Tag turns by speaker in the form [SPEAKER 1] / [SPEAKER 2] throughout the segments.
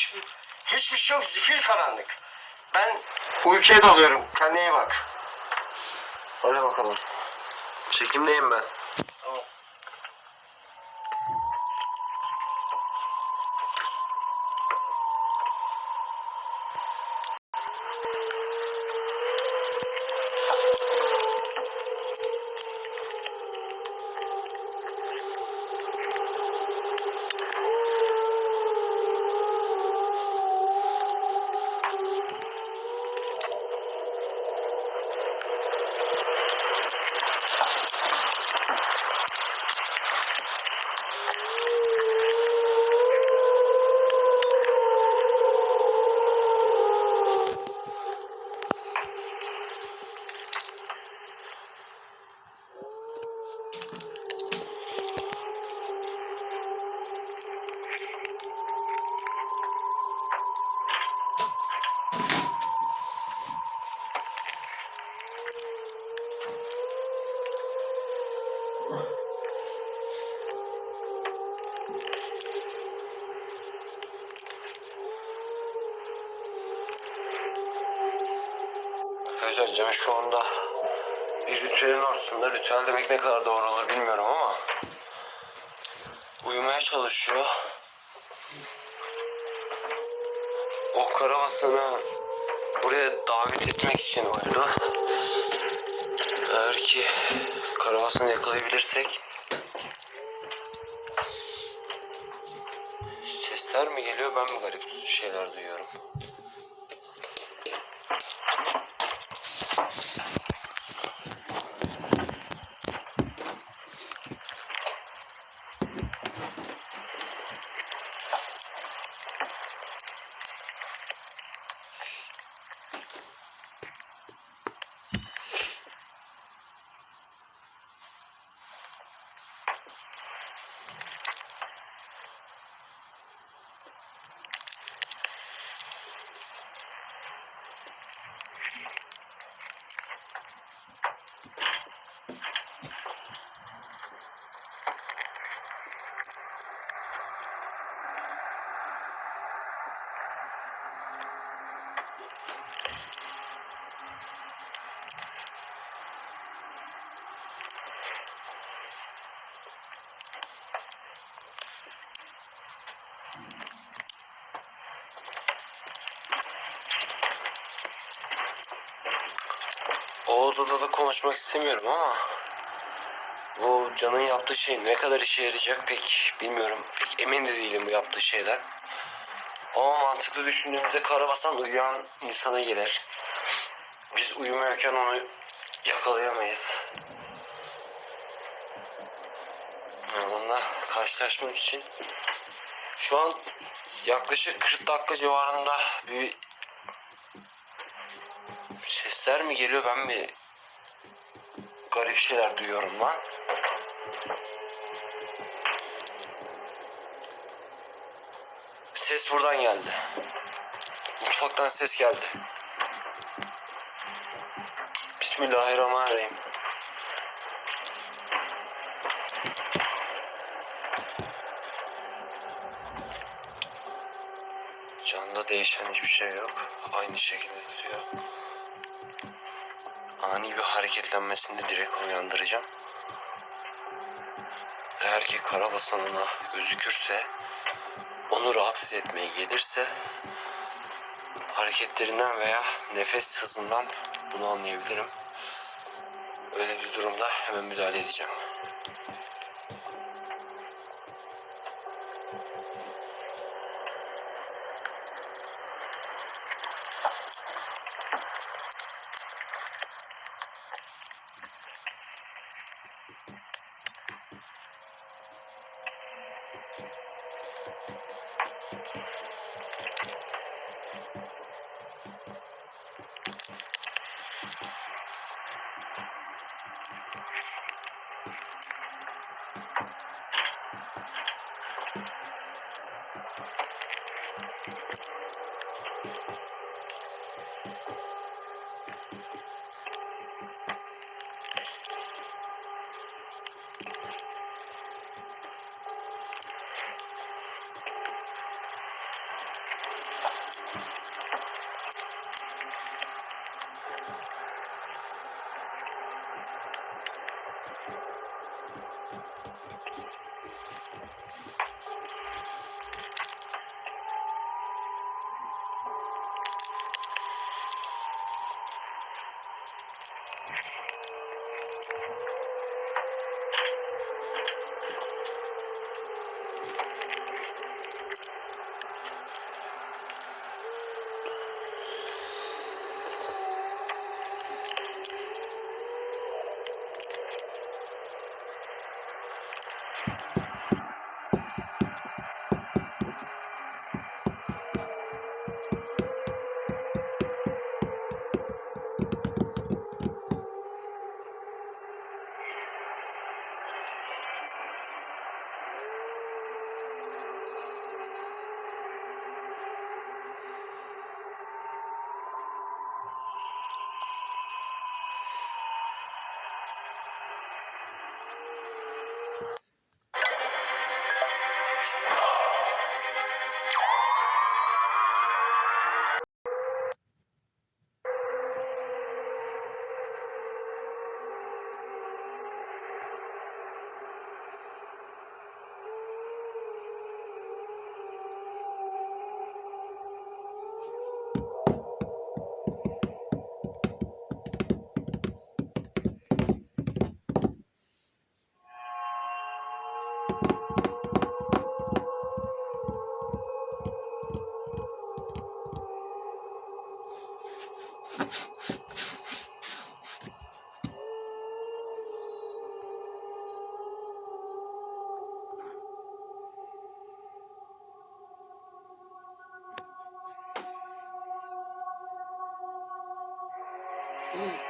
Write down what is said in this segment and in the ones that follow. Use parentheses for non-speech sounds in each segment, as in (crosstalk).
[SPEAKER 1] hiçbir, hiçbir şey yok. Zifir karanlık. Ben uykuya dalıyorum. Kendine iyi bak. Hadi bakalım.
[SPEAKER 2] Çekimdeyim ben. Arkadaşlar Can şu anda bir ritüelin ortasında. Ritüel demek ne kadar doğru olur bilmiyorum ama uyumaya çalışıyor. O karabasanı buraya davet etmek için uyudu. Eğer ki karabasanı yakalayabilirsek Sesler mi geliyor ben mi garip şeyler duyuyorum? O odada da konuşmak istemiyorum ama bu Can'ın yaptığı şey ne kadar işe yarayacak pek bilmiyorum. Pek emin de değilim bu yaptığı şeyden. Ama mantıklı düşündüğümüzde karabasan uyuyan insana gelir. Biz uyumuyorken onu yakalayamayız. Yani onunla karşılaşmak için şu an yaklaşık 40 dakika civarında bir Sesler mi geliyor ben mi garip şeyler duyuyorum lan. Ses buradan geldi. Mutfaktan ses geldi. Bismillahirrahmanirrahim. Canında değişen hiçbir şey yok. Aynı şekilde tutuyor ani bir hareketlenmesinde direkt uyandıracağım. Eğer ki karabasanına gözükürse, onu rahatsız etmeye gelirse hareketlerinden veya nefes hızından bunu anlayabilirim. Öyle bir durumda hemen müdahale edeceğim. Thank you. Mm-hmm.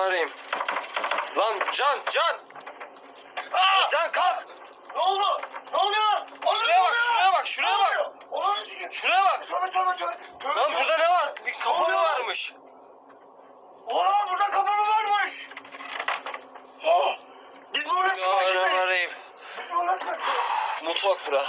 [SPEAKER 2] Bismillahirrahmanirrahim. Lan Can Can.
[SPEAKER 1] Aa!
[SPEAKER 2] Can kalk.
[SPEAKER 1] Ne oldu? Ne oluyor? Oğlum,
[SPEAKER 2] Şuraya bak, şuraya bak, şuraya bak.
[SPEAKER 1] Oğlum, sikeyim.
[SPEAKER 2] Şuraya bak.
[SPEAKER 1] Tövbe tövbe tövbe. Tövbe
[SPEAKER 2] Lan
[SPEAKER 1] tövbe.
[SPEAKER 2] burada ne var? Bir kapı mı
[SPEAKER 1] oluyor?
[SPEAKER 2] varmış?
[SPEAKER 1] Oğlum burada kapı mı varmış? Oh! Biz bunu nasıl fark etmedik?
[SPEAKER 2] Bismillahirrahmanirrahim.
[SPEAKER 1] Biz bunu nasıl
[SPEAKER 2] Mutfak bura.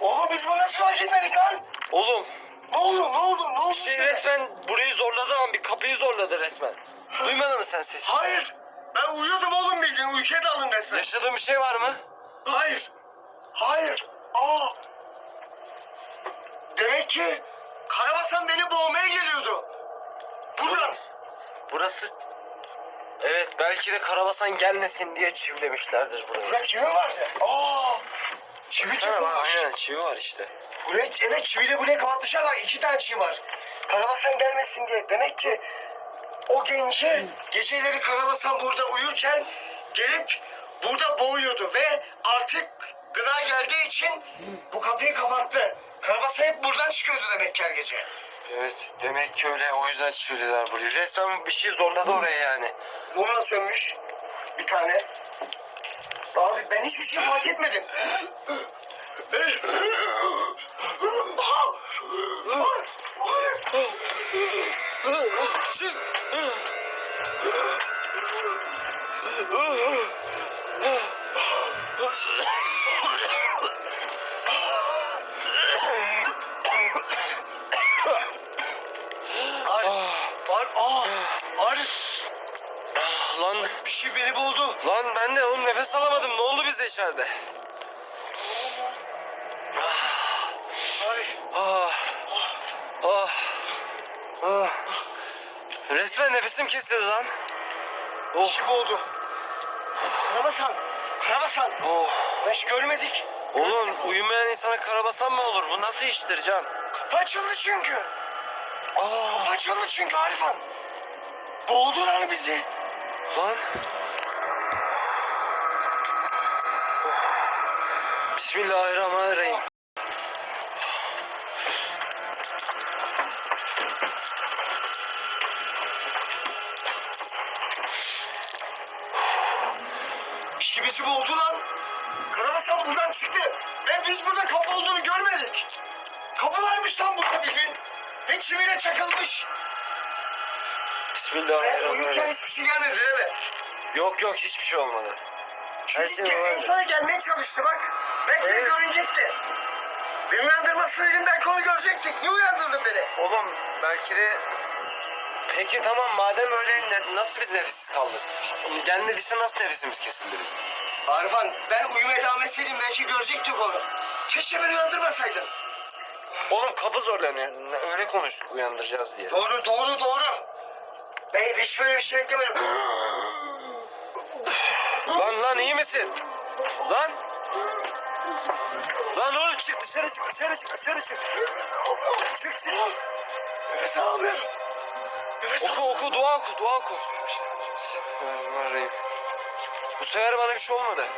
[SPEAKER 1] Oğlum biz bunu nasıl fark etmedik lan?
[SPEAKER 2] Oğlum
[SPEAKER 1] Ne oldu? Ne oldu? Ne oldu?
[SPEAKER 2] şey
[SPEAKER 1] size?
[SPEAKER 2] resmen burayı zorladı lan bir kapıyı zorladı resmen. Duymadın mı sen sesi?
[SPEAKER 1] Hayır. Ben uyuyordum oğlum bildiğin. Uykuya daldım resmen.
[SPEAKER 2] Yaşadığın bir şey var mı?
[SPEAKER 1] Hayır. Hayır. Aa. Demek ki Karabasan beni boğmaya geliyordu. Buradan.
[SPEAKER 2] Burası... Evet belki de karabasan gelmesin diye çivilemişlerdir burayı.
[SPEAKER 1] Burada çivi vardı. Aa. Çivi
[SPEAKER 2] Ha,
[SPEAKER 1] çok var.
[SPEAKER 2] aynen çivi var işte.
[SPEAKER 1] Buraya, evet çiviyle buraya kapatmışlar bak iki tane çivi var. Karabasan gelmesin diye. Demek ki o genci geceleri Karabasan burada uyurken gelip burada boğuyordu ve artık gıda geldiği için bu kapıyı kapattı. Karabasan hep buradan çıkıyordu demek ki her gece.
[SPEAKER 2] Evet demek ki öyle o yüzden çivililer burayı. Resmen bir şey zorladı oraya yani.
[SPEAKER 1] Mumla sönmüş bir tane. Abi ben hiçbir şey fark etmedim. Aa, Arif
[SPEAKER 2] Lan
[SPEAKER 1] bir şey beni buldu.
[SPEAKER 2] lan ben de oğlum nefes alamadım. Ne oldu bize içeride? Resmen nefesim kesildi lan. Oh.
[SPEAKER 1] şey buldu. Karabasan, Karabasan.
[SPEAKER 2] Oh.
[SPEAKER 1] Hiç görmedik.
[SPEAKER 2] Oğlum uyumayan insana karabasan mı olur? Bu nasıl iştir Can?
[SPEAKER 1] Kapı açıldı çünkü.
[SPEAKER 2] Aa,
[SPEAKER 1] Kapı açıldı çünkü Arifan. Boğdular bizi.
[SPEAKER 2] lan. Bismillahirrahmanirrahim.
[SPEAKER 1] Bizi boğdu lan. Karabasan buradan çıktı. Ve biz burada kapı olduğunu görmedik. Kapı varmış lan burada bir gün. Ve çiviyle çakılmış. Ve uyurken
[SPEAKER 2] Bismillahirrahmanirrahim.
[SPEAKER 1] hiçbir şey gelmedi değil mi?
[SPEAKER 2] Yok yok hiçbir şey olmadı. Her şey
[SPEAKER 1] gel-
[SPEAKER 2] normaldi.
[SPEAKER 1] insana gelmeye çalıştı bak. Belki de
[SPEAKER 2] Evet.
[SPEAKER 1] görünecekti. Beni uyandırmasıydın belki onu görecektik. Niye uyandırdın beni?
[SPEAKER 2] Oğlum belki de... Peki tamam madem öyle ne- nasıl biz nefessiz kaldık? Gelmediyse nasıl nefesimiz kesildi bizim?
[SPEAKER 1] Arifan ben uyumaya devam etseydim belki görecektik onu. Keşke beni uyandırmasaydın.
[SPEAKER 2] Oğlum kapı zorlanıyor. Öyle konuştuk uyandıracağız diye.
[SPEAKER 1] Doğru doğru doğru. Ben hiç böyle bir şey beklemedim.
[SPEAKER 2] Lan lan iyi misin? Lan. Lan oğlum çık dışarı çık dışarı çık dışarı çık. Çık çık.
[SPEAKER 1] Nefes alamıyorum.
[SPEAKER 2] Oku oku dua oku dua oku. Bismillahirrahmanirrahim. Bu sefer bana bir şey olmadı.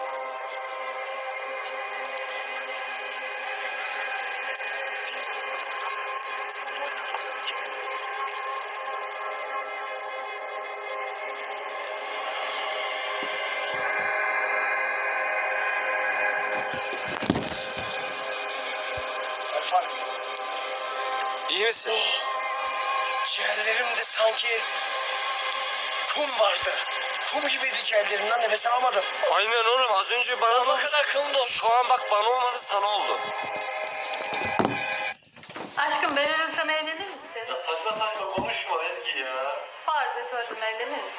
[SPEAKER 2] İyi misin?
[SPEAKER 1] Sanki kum vardı. Kum gibiydi ciğerlerimden nefes alamadım.
[SPEAKER 2] Aynen oğlum az önce bana
[SPEAKER 1] Ama
[SPEAKER 2] olmuş.
[SPEAKER 1] kadar kılım doldu.
[SPEAKER 2] Şu an bak bana olmadı sana oldu.
[SPEAKER 3] Aşkım ben ölürsem evlenir misin?
[SPEAKER 4] Ya saçma saçma konuşma Ezgi ya.
[SPEAKER 3] Farz et öldüm evlenir misin?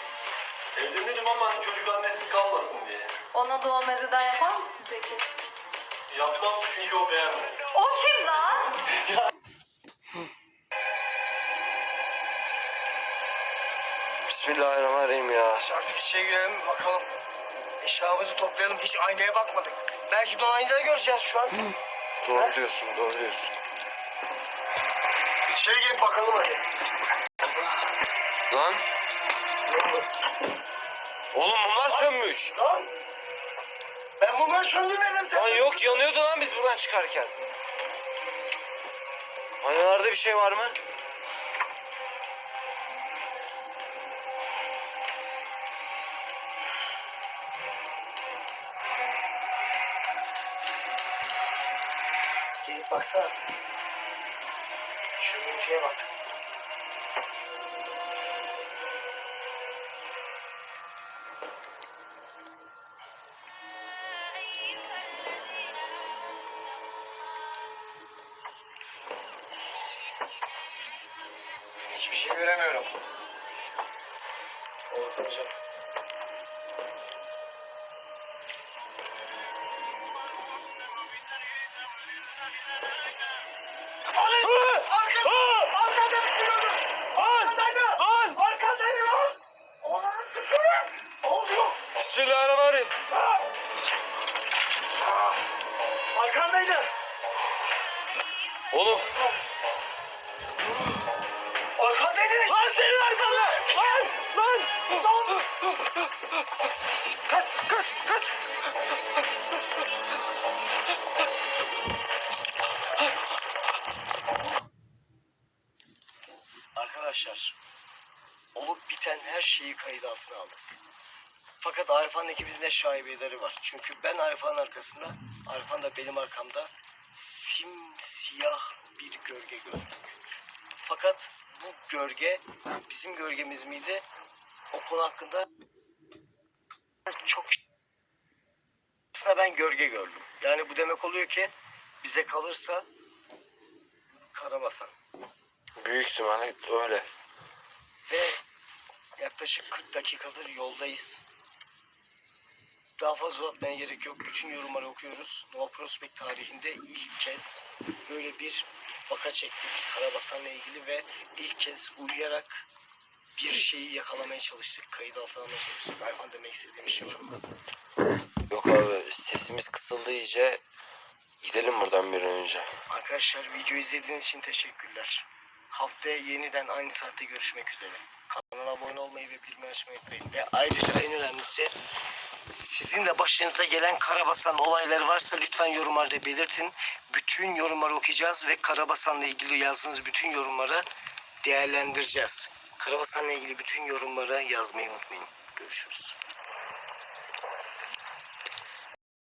[SPEAKER 4] Evlenirim ama hani çocuk annesiz kalmasın diye.
[SPEAKER 3] Ona doğum eziden yapar mısın peki?
[SPEAKER 4] Yapmam çünkü o beğenmedi.
[SPEAKER 3] O kim lan? (laughs)
[SPEAKER 2] Bismillahirrahmanirrahim ya.
[SPEAKER 1] Artık içeri girelim bakalım. Eşyamızı toplayalım. Hiç aynaya bakmadık. Belki aynada göreceğiz şu an.
[SPEAKER 2] Doğru diyorsun doğru diyorsun.
[SPEAKER 1] İçeri girip bakalım hadi.
[SPEAKER 2] Lan. Oğlum bunlar sönmüş.
[SPEAKER 1] Lan. Ben bunları söndürmedim sen.
[SPEAKER 2] Lan yok yanıyordu lan biz buradan çıkarken. Aynalarda bir şey var mı?
[SPEAKER 1] Baksana. Şu görüntüye bak. Hiçbir şey göremiyorum. Korkacağım. Arkada!
[SPEAKER 2] Bismillahirrahmanirrahim.
[SPEAKER 1] Arkandaydı!
[SPEAKER 2] Oğlum.
[SPEAKER 1] Arkandaydı!
[SPEAKER 2] Lan senin
[SPEAKER 1] Fakat Arifan ekibimizde şaibeleri var. Çünkü ben Arifa'nın arkasında, Arifan da benim arkamda simsiyah bir gölge gördük. Fakat bu gölge bizim gölgemiz miydi? O konu hakkında çok aslında ben gölge gördüm. Yani bu demek oluyor ki bize kalırsa Karabasan.
[SPEAKER 2] Büyük ihtimalle öyle.
[SPEAKER 1] Ve yaklaşık 40 dakikadır yoldayız. Daha fazla uzatmaya gerek yok. Bütün yorumları okuyoruz. Nova Prospect tarihinde ilk kez böyle bir vaka çektik Karabasan'la ilgili ve ilk kez uyuyarak bir şeyi yakalamaya çalıştık. Kayıt altına almaya çalıştık. Erhan demek istediğim bir şey var mı?
[SPEAKER 2] Yok abi sesimiz kısıldı iyice. Gidelim buradan bir an önce.
[SPEAKER 1] Arkadaşlar video izlediğiniz için teşekkürler. Haftaya yeniden aynı saatte görüşmek üzere. Kanala abone olmayı ve bildirim açmayı unutmayın. Ve ayrıca en önemlisi sizin de başınıza gelen karabasan olayları varsa lütfen yorumlarda belirtin. Bütün yorumları okuyacağız ve karabasanla ilgili yazdığınız bütün yorumları değerlendireceğiz. Karabasanla ilgili bütün yorumları yazmayı unutmayın. Görüşürüz.